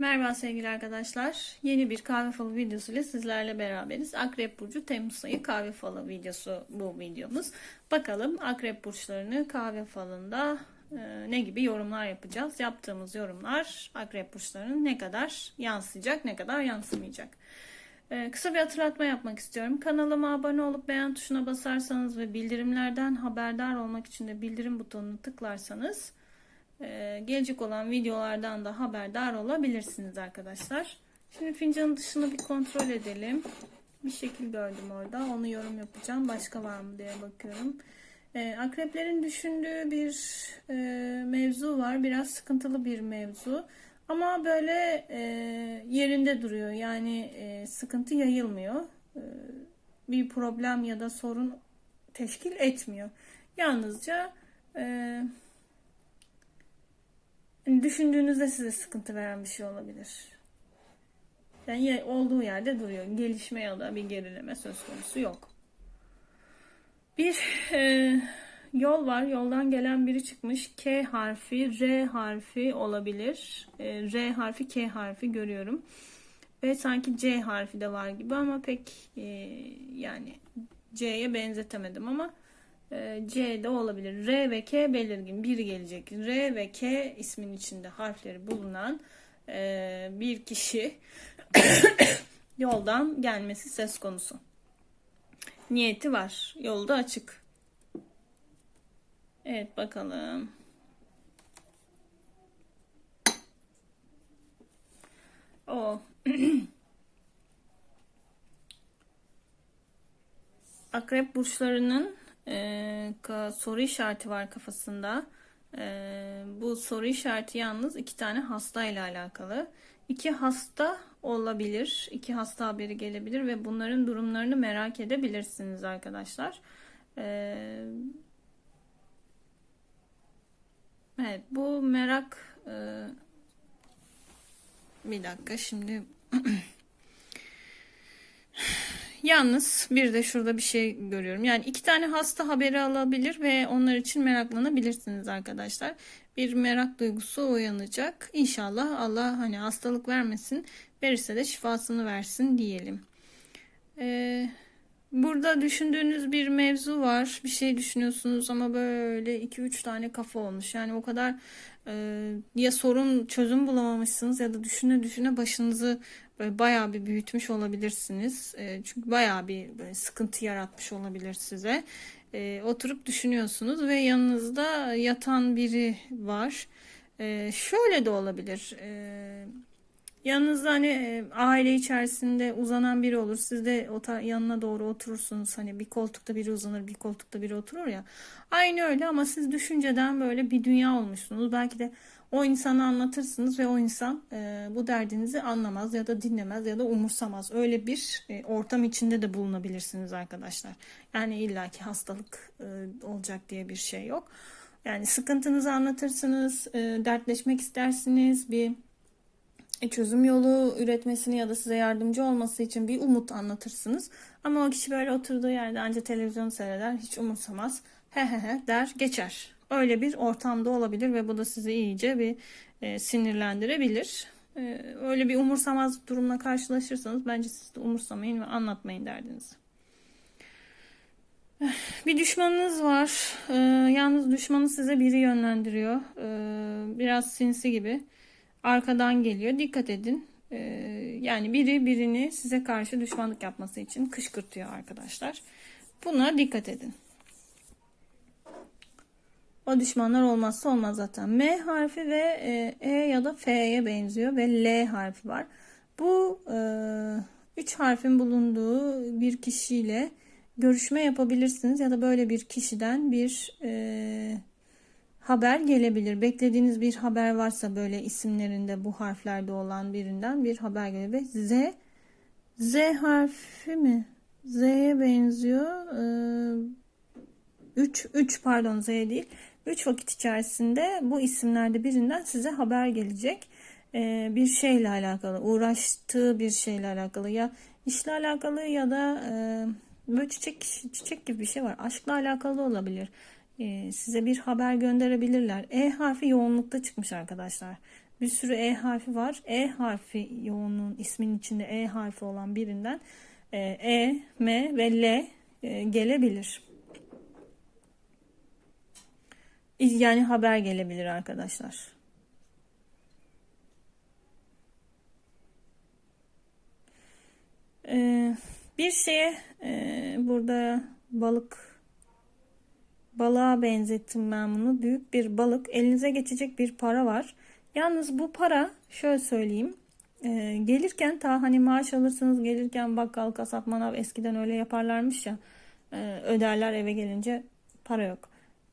Merhaba sevgili arkadaşlar. Yeni bir kahve falı videosu ile sizlerle beraberiz. Akrep Burcu Temmuz ayı kahve falı videosu bu videomuz. Bakalım akrep burçlarını kahve falında e, ne gibi yorumlar yapacağız. Yaptığımız yorumlar akrep burçlarının ne kadar yansıyacak ne kadar yansımayacak. E, kısa bir hatırlatma yapmak istiyorum. Kanalıma abone olup beğen tuşuna basarsanız ve bildirimlerden haberdar olmak için de bildirim butonunu tıklarsanız gelecek olan videolardan da haberdar olabilirsiniz arkadaşlar. Şimdi fincanın dışını bir kontrol edelim. Bir şekil gördüm orada. Onu yorum yapacağım. Başka var mı diye bakıyorum. Ee, akreplerin düşündüğü bir e, mevzu var. Biraz sıkıntılı bir mevzu. Ama böyle e, yerinde duruyor. Yani e, sıkıntı yayılmıyor. Bir problem ya da sorun teşkil etmiyor. Yalnızca e, düşündüğünüzde size sıkıntı veren bir şey olabilir. Yani olduğu yerde duruyor. Gelişme ya da bir gerileme söz konusu yok. Bir e, yol var. Yoldan gelen biri çıkmış. K harfi, R harfi olabilir. E, R harfi, K harfi görüyorum. Ve sanki C harfi de var gibi ama pek e, yani C'ye benzetemedim ama C de olabilir. R ve K belirgin biri gelecek. R ve K ismin içinde harfleri bulunan e, bir kişi yoldan gelmesi söz konusu. Niyeti var. Yolda açık. Evet bakalım. O. Akrep burçlarının e, soru işareti var kafasında. E, bu soru işareti yalnız iki tane hasta ile alakalı. İki hasta olabilir. iki hasta haberi gelebilir ve bunların durumlarını merak edebilirsiniz arkadaşlar. E, evet bu merak e, bir dakika şimdi Yalnız bir de şurada bir şey görüyorum. Yani iki tane hasta haberi alabilir ve onlar için meraklanabilirsiniz arkadaşlar. Bir merak duygusu uyanacak. İnşallah Allah hani hastalık vermesin. Verirse de şifasını versin diyelim. Ee, burada düşündüğünüz bir mevzu var. Bir şey düşünüyorsunuz ama böyle iki üç tane kafa olmuş. Yani o kadar e, ya sorun çözüm bulamamışsınız ya da düşüne düşüne başınızı böyle bayağı bir büyütmüş olabilirsiniz. E, çünkü bayağı bir böyle sıkıntı yaratmış olabilir size. E, oturup düşünüyorsunuz ve yanınızda yatan biri var. E, şöyle de olabilir. Yanınızda hani e, aile içerisinde uzanan biri olur. Siz de o yanına doğru oturursunuz. Hani bir koltukta biri uzanır, bir koltukta biri oturur ya. Aynı öyle ama siz düşünceden böyle bir dünya olmuşsunuz. Belki de o insana anlatırsınız ve o insan e, bu derdinizi anlamaz ya da dinlemez ya da umursamaz. Öyle bir e, ortam içinde de bulunabilirsiniz arkadaşlar. Yani illaki hastalık e, olacak diye bir şey yok. Yani sıkıntınızı anlatırsınız, e, dertleşmek istersiniz, bir çözüm yolu üretmesini ya da size yardımcı olması için bir umut anlatırsınız. Ama o kişi böyle oturduğu yerde ancak televizyon seyreder, hiç umursamaz, he he he der geçer öyle bir ortamda olabilir ve bu da sizi iyice bir e, sinirlendirebilir. E, öyle bir umursamaz durumla karşılaşırsanız bence siz de umursamayın ve anlatmayın derdinizi. Bir düşmanınız var. E, yalnız düşmanı size biri yönlendiriyor. E, biraz sinsi gibi. Arkadan geliyor. Dikkat edin. E, yani biri birini size karşı düşmanlık yapması için kışkırtıyor arkadaşlar. Buna dikkat edin. O düşmanlar olmazsa olmaz zaten. M harfi ve e, e ya da F'ye benziyor ve L harfi var. Bu e, üç harfin bulunduğu bir kişiyle görüşme yapabilirsiniz ya da böyle bir kişiden bir e, haber gelebilir. Beklediğiniz bir haber varsa böyle isimlerinde bu harflerde olan birinden bir haber gelebilir. Z Z harfi mi? Z'ye benziyor. 3 ee, 3 pardon Z değil. 3 vakit içerisinde bu isimlerde birinden size haber gelecek. Ee, bir şeyle alakalı, uğraştığı bir şeyle alakalı ya işle alakalı ya da e, böyle çiçek çiçek gibi bir şey var. Aşkla alakalı olabilir. Ee, size bir haber gönderebilirler. E harfi yoğunlukta çıkmış arkadaşlar. Bir sürü E harfi var. E harfi yoğunluğun isminin içinde E harfi olan birinden e, E, M ve L e, gelebilir. Yani haber gelebilir arkadaşlar. Ee, bir şeye e, burada balık balığa benzettim ben bunu. Büyük bir balık. Elinize geçecek bir para var. Yalnız bu para şöyle söyleyeyim. e, gelirken ta hani maaş alırsınız gelirken bakkal kasap manav eskiden öyle yaparlarmış ya e, öderler eve gelince para yok.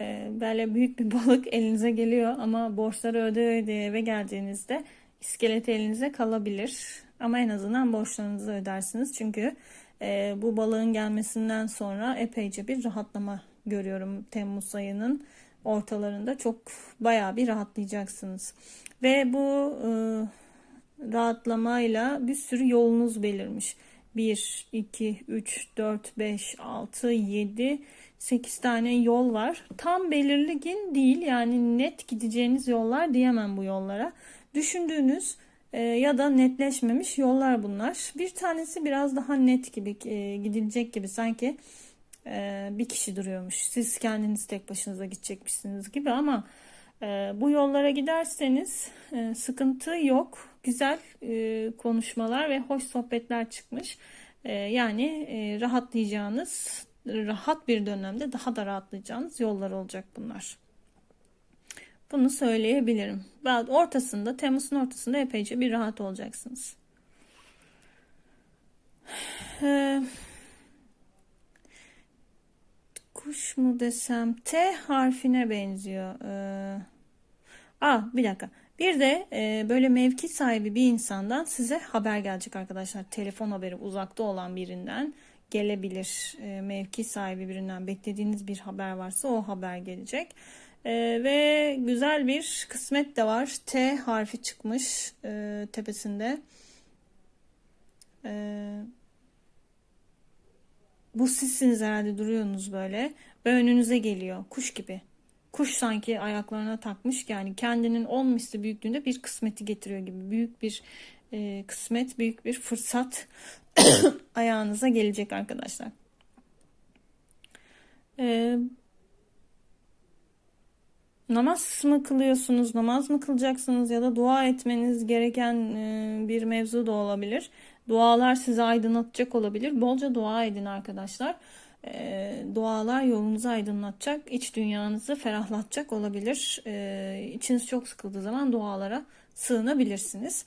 E, böyle büyük bir balık elinize geliyor ama borçları ödeye ödeye eve geldiğinizde iskelet elinize kalabilir. Ama en azından borçlarınızı ödersiniz. Çünkü e, bu balığın gelmesinden sonra epeyce bir rahatlama görüyorum Temmuz ayının ortalarında. Çok bayağı bir rahatlayacaksınız. Ve bu e, rahatlamayla bir sürü yolunuz belirmiş. 1, 2, 3, 4, 5, 6, 7, 8 tane yol var. Tam belirgin değil yani net gideceğiniz yollar diyemem bu yollara. Düşündüğünüz e, ya da netleşmemiş yollar bunlar. Bir tanesi biraz daha net gibi e, gidilecek gibi sanki e, bir kişi duruyormuş. Siz kendiniz tek başınıza gidecekmişsiniz gibi ama bu yollara giderseniz sıkıntı yok. Güzel konuşmalar ve hoş sohbetler çıkmış. Yani rahatlayacağınız, rahat bir dönemde daha da rahatlayacağınız yollar olacak bunlar. Bunu söyleyebilirim. Ortasında, Temmuz'un ortasında epeyce bir rahat olacaksınız. Ee, kuş mu desem T harfine benziyor. Ee, aa bir dakika. Bir de e, böyle mevki sahibi bir insandan size haber gelecek arkadaşlar. Telefon haberi uzakta olan birinden gelebilir. E, mevki sahibi birinden beklediğiniz bir haber varsa o haber gelecek. E, ve güzel bir kısmet de var. T harfi çıkmış e, tepesinde. E, bu sizsiniz herhalde duruyorsunuz böyle. Ve önünüze geliyor. Kuş gibi. Kuş sanki ayaklarına takmış yani kendinin on misli büyüklüğünde bir kısmeti getiriyor gibi. Büyük bir e, kısmet, büyük bir fırsat ayağınıza gelecek arkadaşlar. E, namaz mı kılıyorsunuz, namaz mı kılacaksınız ya da dua etmeniz gereken e, bir mevzu da olabilir. Dualar sizi aydınlatacak olabilir. Bolca dua edin arkadaşlar. E, dualar yolunuzu aydınlatacak, iç dünyanızı ferahlatacak olabilir. E, içiniz çok sıkıldığı zaman dualara sığınabilirsiniz.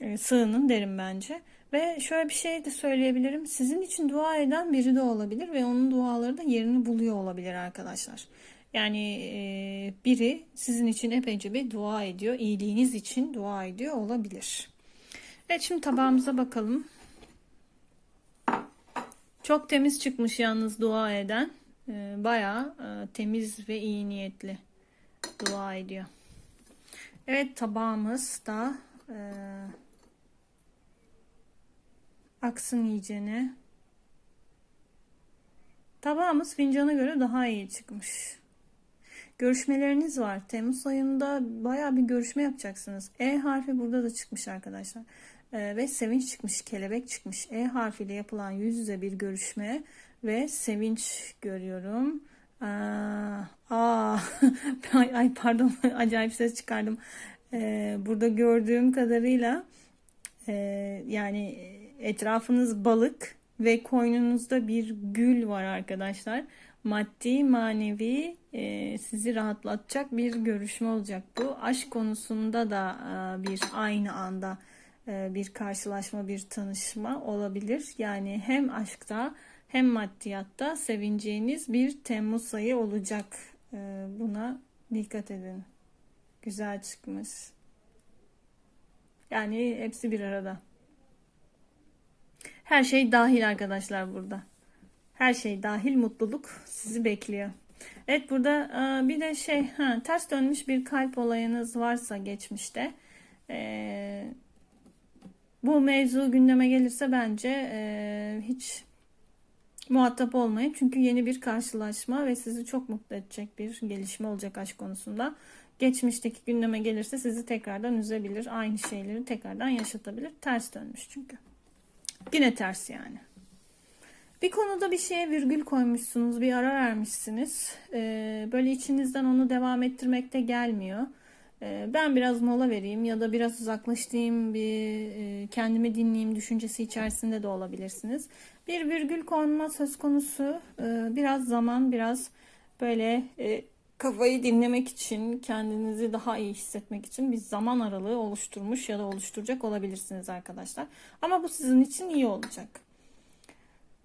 E, sığının derim bence. Ve şöyle bir şey de söyleyebilirim. Sizin için dua eden biri de olabilir ve onun duaları da yerini buluyor olabilir arkadaşlar. Yani e, biri sizin için epeyce bir dua ediyor. iyiliğiniz için dua ediyor olabilir. Evet şimdi tabağımıza bakalım. Çok temiz çıkmış yalnız dua eden. E, bayağı e, temiz ve iyi niyetli dua ediyor. Evet tabağımız da e, aksın iyicene. Tabağımız fincana göre daha iyi çıkmış. Görüşmeleriniz var. Temmuz ayında baya bir görüşme yapacaksınız. E harfi burada da çıkmış arkadaşlar. Ee, ve sevinç çıkmış, kelebek çıkmış. E harfiyle yapılan yüz yüze bir görüşme ve sevinç görüyorum. Aa, aa. ay, pardon acayip ses çıkardım. Ee, burada gördüğüm kadarıyla e, yani etrafınız balık ve koynunuzda bir gül var arkadaşlar maddi manevi e, sizi rahatlatacak bir görüşme olacak bu. Aşk konusunda da e, bir aynı anda e, bir karşılaşma, bir tanışma olabilir. Yani hem aşkta hem maddiyatta sevineceğiniz bir Temmuz ayı olacak. E, buna dikkat edin. Güzel çıkmış. Yani hepsi bir arada. Her şey dahil arkadaşlar burada. Her şey dahil mutluluk sizi bekliyor. Evet burada e, bir de şey ha, ters dönmüş bir kalp olayınız varsa geçmişte e, bu mevzu gündeme gelirse bence e, hiç muhatap olmayın. Çünkü yeni bir karşılaşma ve sizi çok mutlu edecek bir gelişme olacak aşk konusunda. geçmişteki gündeme gelirse sizi tekrardan üzebilir. Aynı şeyleri tekrardan yaşatabilir. Ters dönmüş çünkü. Yine ters yani. Bir konuda bir şeye virgül koymuşsunuz, bir ara vermişsiniz. Ee, böyle içinizden onu devam ettirmek de gelmiyor. Ee, ben biraz mola vereyim ya da biraz uzaklaştığım bir e, kendimi dinleyeyim düşüncesi içerisinde de olabilirsiniz. Bir virgül konma söz konusu. Ee, biraz zaman, biraz böyle e, kafayı dinlemek için, kendinizi daha iyi hissetmek için bir zaman aralığı oluşturmuş ya da oluşturacak olabilirsiniz arkadaşlar. Ama bu sizin için iyi olacak.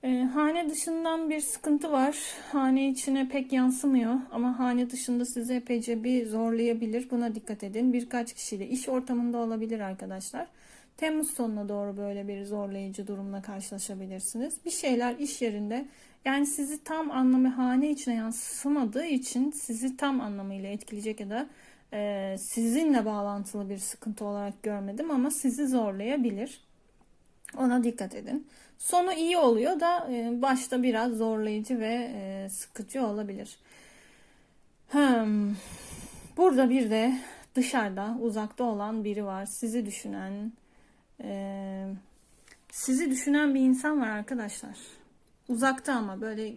Ee, hane dışından bir sıkıntı var. Hane içine pek yansımıyor ama hane dışında sizi epeyce bir zorlayabilir. Buna dikkat edin. Birkaç kişiyle iş ortamında olabilir arkadaşlar. Temmuz sonuna doğru böyle bir zorlayıcı durumla karşılaşabilirsiniz. Bir şeyler iş yerinde yani sizi tam anlamı hane içine yansımadığı için sizi tam anlamıyla etkileyecek ya da e, sizinle bağlantılı bir sıkıntı olarak görmedim ama sizi zorlayabilir. Ona dikkat edin. Sonu iyi oluyor da e, başta biraz zorlayıcı ve e, sıkıcı olabilir. Hmm. Burada bir de dışarıda, uzakta olan biri var. Sizi düşünen, e, sizi düşünen bir insan var arkadaşlar. Uzakta ama böyle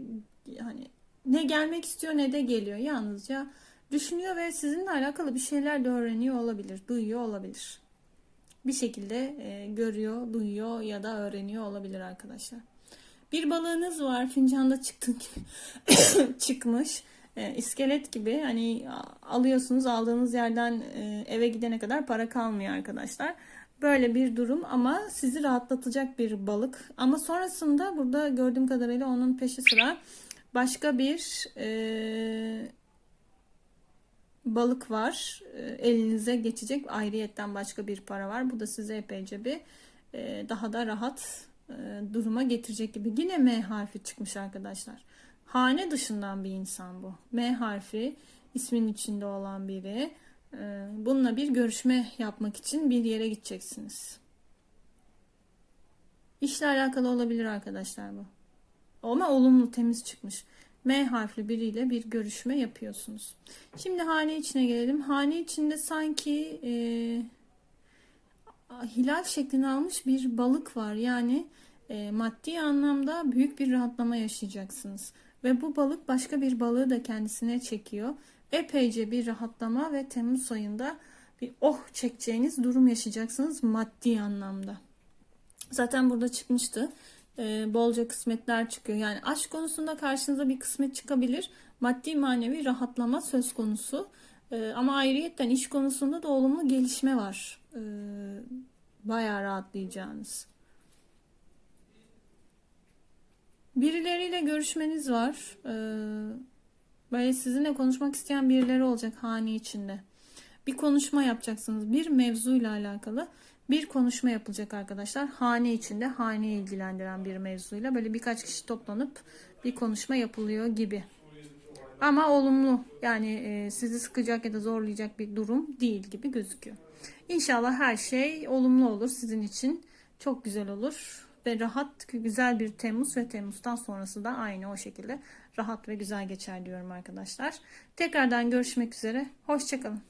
hani ne gelmek istiyor ne de geliyor. Yalnızca düşünüyor ve sizinle alakalı bir şeyler de öğreniyor olabilir, duyuyor olabilir bir şekilde e, görüyor, duyuyor ya da öğreniyor olabilir arkadaşlar. Bir balığınız var fincanda çıktı gibi çıkmış. E, iskelet gibi hani alıyorsunuz aldığınız yerden e, eve gidene kadar para kalmıyor arkadaşlar. Böyle bir durum ama sizi rahatlatacak bir balık. Ama sonrasında burada gördüğüm kadarıyla onun peşi sıra başka bir e, balık var. E, elinize geçecek ayrıyetten başka bir para var. Bu da size epeyce bir e, daha da rahat e, duruma getirecek gibi. Yine M harfi çıkmış arkadaşlar. Hane dışından bir insan bu. M harfi ismin içinde olan biri. Bununla bir görüşme yapmak için bir yere gideceksiniz. İşle alakalı olabilir arkadaşlar bu. Ama olumlu temiz çıkmış. M harfli biriyle bir görüşme yapıyorsunuz. Şimdi hane içine gelelim. Hane içinde sanki e, hilal şeklini almış bir balık var. Yani e, maddi anlamda büyük bir rahatlama yaşayacaksınız. Ve bu balık başka bir balığı da kendisine çekiyor. Epeyce bir rahatlama ve Temmuz ayında bir oh çekeceğiniz durum yaşayacaksınız maddi anlamda. Zaten burada çıkmıştı e, bolca kısmetler çıkıyor. Yani aşk konusunda karşınıza bir kısmet çıkabilir. Maddi manevi rahatlama söz konusu. E, ama ayrıyetten iş konusunda da olumlu gelişme var. E, bayağı rahatlayacağınız. Birileriyle görüşmeniz var. E, böyle sizinle konuşmak isteyen birileri olacak hane içinde. Bir konuşma yapacaksınız. Bir mevzuyla alakalı bir konuşma yapılacak arkadaşlar. Hane içinde haneyi ilgilendiren bir mevzuyla böyle birkaç kişi toplanıp bir konuşma yapılıyor gibi. Ama olumlu yani e, sizi sıkacak ya da zorlayacak bir durum değil gibi gözüküyor. İnşallah her şey olumlu olur sizin için. Çok güzel olur ve rahat güzel bir Temmuz ve Temmuz'dan sonrası da aynı o şekilde rahat ve güzel geçer diyorum arkadaşlar. Tekrardan görüşmek üzere. Hoşçakalın.